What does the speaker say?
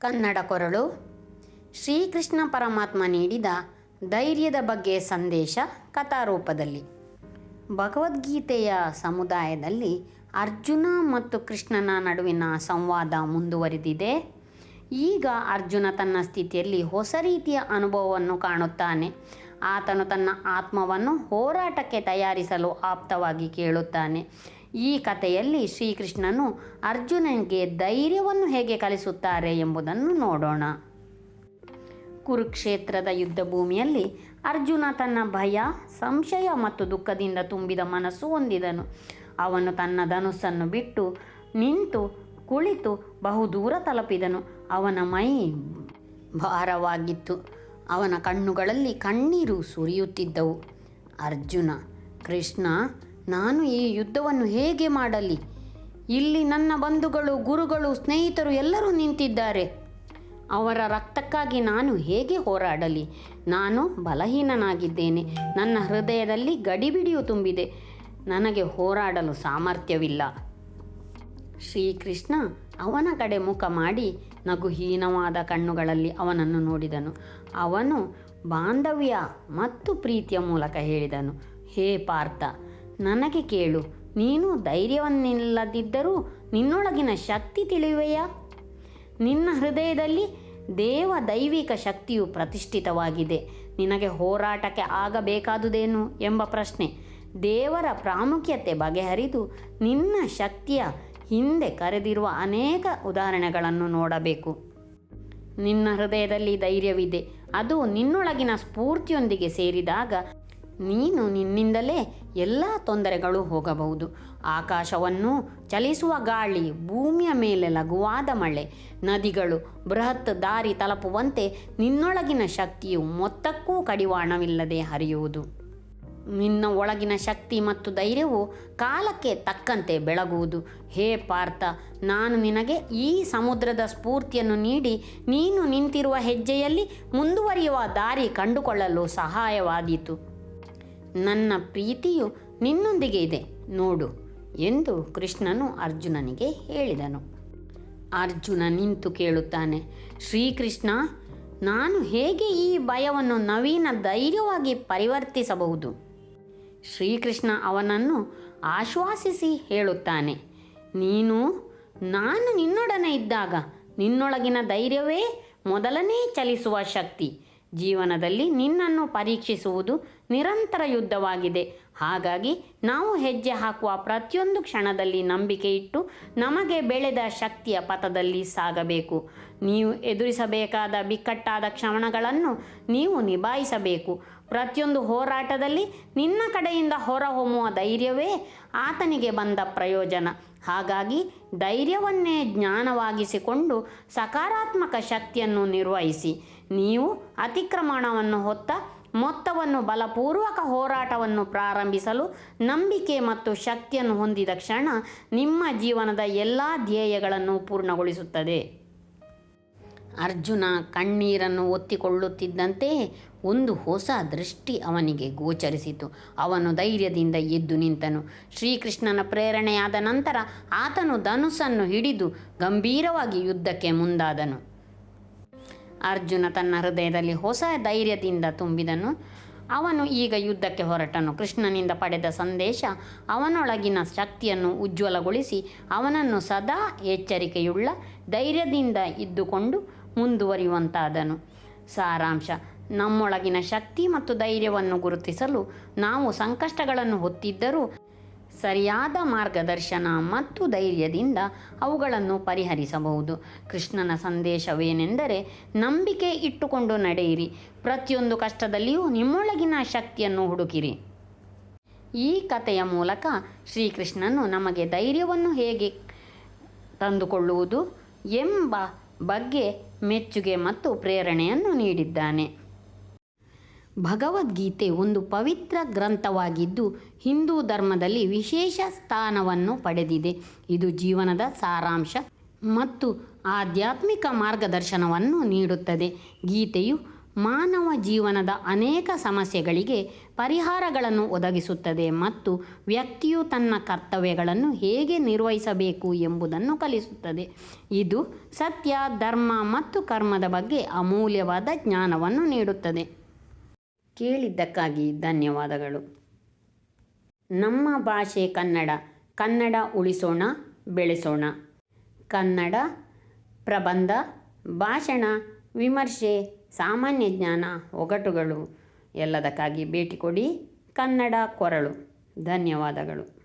ಕನ್ನಡ ಕೊರಳು. ಶ್ರೀಕೃಷ್ಣ ಪರಮಾತ್ಮ ನೀಡಿದ ಧೈರ್ಯದ ಬಗ್ಗೆ ಸಂದೇಶ ಕಥಾರೂಪದಲ್ಲಿ. ಭಗವದ್ಗೀತೆಯ ಸಮುದಾಯದಲ್ಲಿ ಅರ್ಜುನ ಮತ್ತು ಕೃಷ್ಣನ ನಡುವಿನ ಸಂವಾದ ಮುಂದುವರಿದಿದೆ. ಈಗ ಅರ್ಜುನ ತನ್ನ ಸ್ಥಿತಿಯಲ್ಲಿ ಹೊಸ ರೀತಿಯ ಅನುಭವವನ್ನು ಕಾಣುತ್ತಾನೆ. ಆತನು ತನ್ನ ಆತ್ಮವನ್ನು ಹೋರಾಟಕ್ಕೆ ತಯಾರಿಸಲು ಆಪ್ತವಾಗಿ ಕೇಳುತ್ತಾನೆ. ಈ ಕಥೆಯಲ್ಲಿ ಶ್ರೀಕೃಷ್ಣನು ಅರ್ಜುನನಿಗೆ ಧೈರ್ಯವನ್ನು ಹೇಗೆ ಕಲಿಸುತ್ತಾರೆ ಎಂಬುದನ್ನು ನೋಡೋಣ. ಕುರುಕ್ಷೇತ್ರದ ಯುದ್ಧ ಭೂಮಿಯಲ್ಲಿ ಅರ್ಜುನ ತನ್ನ ಭಯ, ಸಂಶಯ ಮತ್ತು ದುಃಖದಿಂದ ತುಂಬಿದ ಮನಸ್ಸು ಹೊಂದಿದನು. ಅವನು ತನ್ನ ಧನುಸ್ಸನ್ನು ಬಿಟ್ಟು ನಿಂತು ಕುಳಿತು ಬಹುದೂರ ತಲುಪಿದನು. ಅವನ ಮೈ ಭಾರವಾಗಿತ್ತು. ಅವನ ಕಣ್ಣುಗಳಲ್ಲಿ ಕಣ್ಣೀರು ಸುರಿಯುತ್ತಿದ್ದವು. ಅರ್ಜುನ, ಕೃಷ್ಣ ನಾನು ಈ ಯುದ್ಧವನ್ನು ಹೇಗೆ ಮಾಡಲಿ? ಇಲ್ಲಿ ನನ್ನ ಬಂಧುಗಳು, ಗುರುಗಳು, ಸ್ನೇಹಿತರು ಎಲ್ಲರೂ ನಿಂತಿದ್ದಾರೆ. ಅವರ ರಕ್ತಕ್ಕಾಗಿ ನಾನು ಹೇಗೆ ಹೋರಾಡಲಿ? ನಾನು ಬಲಹೀನನಾಗಿದ್ದೇನೆ. ನನ್ನ ಹೃದಯದಲ್ಲಿ ಗಡಿಬಿಡಿಯು ತುಂಬಿದೆ. ನನಗೆ ಹೋರಾಡಲು ಸಾಮರ್ಥ್ಯವಿಲ್ಲ. ಶ್ರೀಕೃಷ್ಣ ಅವನ ಕಡೆ ಮುಖ ಮಾಡಿ ನಗುಹೀನವಾದ ಕಣ್ಣುಗಳಲ್ಲಿ ಅವನನ್ನು ನೋಡಿದನು. ಅವನು ಬಾಂಧವ್ಯ ಮತ್ತು ಪ್ರೀತಿಯ ಮೂಲಕ ಹೇಳಿದನು, ಹೇ ಪಾರ್ಥ ನನಗೆ ಕೇಳು, ನೀನು ಧೈರ್ಯವನ್ನಿಲ್ಲದಿದ್ದರೂ ನಿನ್ನೊಳಗಿನ ಶಕ್ತಿ ತಿಳಿಯುವೆಯಾ? ನಿನ್ನ ಹೃದಯದಲ್ಲಿ ದೇವ ದೈವಿಕ ಶಕ್ತಿಯು ಪ್ರತಿಷ್ಠಿತವಾಗಿದೆ. ನಿನಗೆ ಹೋರಾಟಕ್ಕೆ ಆಗಬೇಕಾದುದೇನು ಎಂಬ ಪ್ರಶ್ನೆ. ದೇವರ ಪ್ರಾಮುಖ್ಯತೆ ಬಗೆಹರಿದು ನಿನ್ನ ಶಕ್ತಿಯ ಹಿಂದೆ ಕರೆದಿರುವ ಅನೇಕ ಉದಾಹರಣೆಗಳನ್ನು ನೋಡಬೇಕು. ನಿನ್ನ ಹೃದಯದಲ್ಲಿ ಧೈರ್ಯವಿದೆ. ಅದು ನಿನ್ನೊಳಗಿನ ಸ್ಫೂರ್ತಿಯೊಂದಿಗೆ ಸೇರಿದಾಗ ನೀನು ನಿನ್ನಿಂದಲೇ ಎಲ್ಲ ತೊಂದರೆಗಳು ಹೋಗಬಹುದು. ಆಕಾಶವನ್ನು ಚಲಿಸುವ ಗಾಳಿ ಭೂಮಿಯ ಮೇಲೆ ಲಘುವಾದ ಮಳೆ. ನದಿಗಳು ಬೃಹತ್ ದಾರಿ ತಲುಪುವಂತೆ ನಿನ್ನೊಳಗಿನ ಶಕ್ತಿಯು ಮೊತ್ತಕ್ಕೂ ಕಡಿವಾಣವಿಲ್ಲದೆ ಹರಿಯುವುದು. ನಿನ್ನ ಒಳಗಿನ ಶಕ್ತಿ ಮತ್ತು ಧೈರ್ಯವು ಕಾಲಕ್ಕೆ ತಕ್ಕಂತೆ ಬೆಳಗುವುದು. ಹೇ ಪಾರ್ಥ, ನಾನು ನಿನಗೆ ಈ ಸಮುದ್ರದ ಸ್ಫೂರ್ತಿಯನ್ನು ನೀಡಿ, ನೀನು ನಿಂತಿರುವ ಹೆಜ್ಜೆಯಲ್ಲಿ ಮುಂದುವರಿಯುವ ದಾರಿ ಕಂಡುಕೊಳ್ಳಲು ಸಹಾಯವಾದೀತು. ನನ್ನ ಪ್ರೀತಿಯು ನಿನ್ನೊಂದಿಗೆ ಇದೆ, ನೋಡು ಎಂದು ಕೃಷ್ಣನು ಅರ್ಜುನನಿಗೆ ಹೇಳಿದನು. ಅರ್ಜುನ ನಿಂತು ಕೇಳುತ್ತಾನೆ, ಶ್ರೀಕೃಷ್ಣ, ನಾನು ಹೇಗೆ ಈ ಭಯವನ್ನು ನವೀನ ಧೈರ್ಯವಾಗಿ ಪರಿವರ್ತಿಸಬಹುದು? ಶ್ರೀಕೃಷ್ಣ ಅವನನ್ನು ಆಶ್ವಾಸಿಸಿ ಹೇಳುತ್ತಾನೆ, ನೀನು, ನಾನು ನಿನ್ನೊಡನೆ ಇದ್ದಾಗ ನಿನ್ನೊಳಗಿನ ಧೈರ್ಯವೇ ಮೊದಲನೇ ಚಲಿಸುವ ಶಕ್ತಿ. ಜೀವನದಲ್ಲಿ ನಿನ್ನನ್ನು ಪರೀಕ್ಷಿಸುವುದು ನಿರಂತರ ಯುದ್ಧವಾಗಿದೆ. ಹಾಗಾಗಿ ನಾವು ಹೆಜ್ಜೆ ಹಾಕುವ ಪ್ರತಿಯೊಂದು ಕ್ಷಣದಲ್ಲಿ ನಂಬಿಕೆ ಇಟ್ಟು ನಮಗೆ ಬೆಳೆದ ಶಕ್ತಿಯ ಪಥದಲ್ಲಿ ಸಾಗಬೇಕು. ನೀವು ಎದುರಿಸಬೇಕಾದ ಬಿಕ್ಕಟ್ಟಾದ ಕ್ಷಣಗಳನ್ನು ನೀವು ನಿಭಾಯಿಸಬೇಕು. ಪ್ರತಿಯೊಂದು ಹೋರಾಟದಲ್ಲಿ ನಿನ್ನ ಕಡೆಯಿಂದ ಹೊರಹೊಮ್ಮುವ ಧೈರ್ಯವೇ ಆತನಿಗೆ ಬಂದ ಪ್ರಯೋಜನ. ಹಾಗಾಗಿ ಧೈರ್ಯವನ್ನೇ ಜ್ಞಾನವಾಗಿಸಿಕೊಂಡು ಸಕಾರಾತ್ಮಕ ಶಕ್ತಿಯನ್ನು ನಿರ್ವಹಿಸಿ. ನೀವು ಅತಿಕ್ರಮಣವನ್ನು ಹೊತ್ತ ಮೊತ್ತವನ್ನು ಬಲಪೂರ್ವಕ ಹೋರಾಟವನ್ನು ಪ್ರಾರಂಭಿಸಲು ನಂಬಿಕೆ ಮತ್ತು ಶಕ್ತಿಯನ್ನು ಹೊಂದಿದ ಕ್ಷಣ ನಿಮ್ಮ ಜೀವನದ ಎಲ್ಲ ಧ್ಯೇಯಗಳನ್ನು ಪೂರ್ಣಗೊಳಿಸುತ್ತದೆ. ಅರ್ಜುನ ಕಣ್ಣೀರನ್ನು ಒತ್ತಿಕೊಳ್ಳುತ್ತಿದ್ದಂತೆ ಒಂದು ಹೊಸ ದೃಷ್ಟಿ ಅವನಿಗೆ ಗೋಚರಿಸಿತು. ಅವನು ಧೈರ್ಯದಿಂದ ಎದ್ದು ನಿಂತನು. ಶ್ರೀಕೃಷ್ಣನ ಪ್ರೇರಣೆಯಾದ ನಂತರ ಆತನು ಧನುಸನ್ನು ಹಿಡಿದು ಗಂಭೀರವಾಗಿ ಯುದ್ಧಕ್ಕೆ ಮುಂದಾದನು. ಅರ್ಜುನ ತನ್ನ ಹೃದಯದಲ್ಲಿ ಹೊಸ ಧೈರ್ಯದಿಂದ ತುಂಬಿದನು. ಅವನು ಈಗ ಯುದ್ಧಕ್ಕೆ ಹೊರಟನು. ಕೃಷ್ಣನಿಂದ ಪಡೆದ ಸಂದೇಶ ಅವನೊಳಗಿನ ಶಕ್ತಿಯನ್ನು ಉಜ್ವಲಗೊಳಿಸಿ ಅವನನ್ನು ಸದಾ ಎಚ್ಚರಿಕೆಯುಳ್ಳ ಧೈರ್ಯದಿಂದ ಇದ್ದುಕೊಂಡು ಮುಂದುವರಿಯುವಂತಾದನು. ಸಾರಾಂಶ. ನಮ್ಮೊಳಗಿನ ಶಕ್ತಿ ಮತ್ತು ಧೈರ್ಯವನ್ನು ಗುರುತಿಸಲು ನಾವು ಸಂಕಷ್ಟಗಳನ್ನು ಹೊತ್ತಿದ್ದರೂ ಸರಿಯಾದ ಮಾರ್ಗದರ್ಶನ ಮತ್ತು ಧೈರ್ಯದಿಂದ ಅವುಗಳನ್ನು ಪರಿಹರಿಸಬಹುದು. ಕೃಷ್ಣನ ಸಂದೇಶವೇನೆಂದರೆ, ನಂಬಿಕೆ ಇಟ್ಟುಕೊಂಡು ನಡೆಯಿರಿ. ಪ್ರತಿಯೊಂದು ಕಷ್ಟದಲ್ಲಿಯೂ ನಿಮ್ಮೊಳಗಿನ ಶಕ್ತಿಯನ್ನು ಹುಡುಕಿರಿ. ಈ ಕಥೆಯ ಮೂಲಕ ಶ್ರೀಕೃಷ್ಣನು ನಮಗೆ ಧೈರ್ಯವನ್ನು ಹೇಗೆ ತಂದುಕೊಳ್ಳುವುದು ಎಂಬ ಬಗ್ಗೆ ಮೆಚ್ಚುಗೆ ಮತ್ತು ಪ್ರೇರಣೆಯನ್ನು ನೀಡಿದ್ದಾನೆ. ಭಗವದ್ಗೀತೆ ಒಂದು ಪವಿತ್ರ ಗ್ರಂಥವಾಗಿದ್ದು, ಹಿಂದೂ ಧರ್ಮದಲ್ಲಿ ವಿಶೇಷ ಸ್ಥಾನವನ್ನು ಪಡೆದಿದೆ. ಇದು ಜೀವನದ ಸಾರಾಂಶ ಮತ್ತು ಆಧ್ಯಾತ್ಮಿಕ ಮಾರ್ಗದರ್ಶನವನ್ನು ನೀಡುತ್ತದೆ. ಗೀತೆಯು ಮಾನವ ಜೀವನದ ಅನೇಕ ಸಮಸ್ಯೆಗಳಿಗೆ ಪರಿಹಾರಗಳನ್ನು ಒದಗಿಸುತ್ತದೆ ಮತ್ತು ವ್ಯಕ್ತಿಯು ತನ್ನ ಕರ್ತವ್ಯಗಳನ್ನು ಹೇಗೆ ನಿರ್ವಹಿಸಬೇಕು ಎಂಬುದನ್ನು ಕಲಿಸುತ್ತದೆ. ಇದು ಸತ್ಯ, ಧರ್ಮ ಮತ್ತು ಕರ್ಮದ ಬಗ್ಗೆ ಅಮೂಲ್ಯವಾದ ಜ್ಞಾನವನ್ನು ನೀಡುತ್ತದೆ. ಕೇಳಿದ್ದಕ್ಕಾಗಿ ಧನ್ಯವಾದಗಳು. ನಮ್ಮ ಭಾಷೆ ಕನ್ನಡ. ಕನ್ನಡ ಉಳಿಸೋಣ, ಬೆಳೆಸೋಣ. ಕನ್ನಡ ಪ್ರಬಂಧ, ಭಾಷಣ, ವಿಮರ್ಶೆ ಸಾಮಾನ್ಯ ಜ್ಞಾನ ಒಗಟುಗಳು ಎಲ್ಲದಕ್ಕಾಗಿ ಭೇಟಿ ಕೊಡಿ ಕನ್ನಡ ಕೊರಳು. ಧನ್ಯವಾದಗಳು.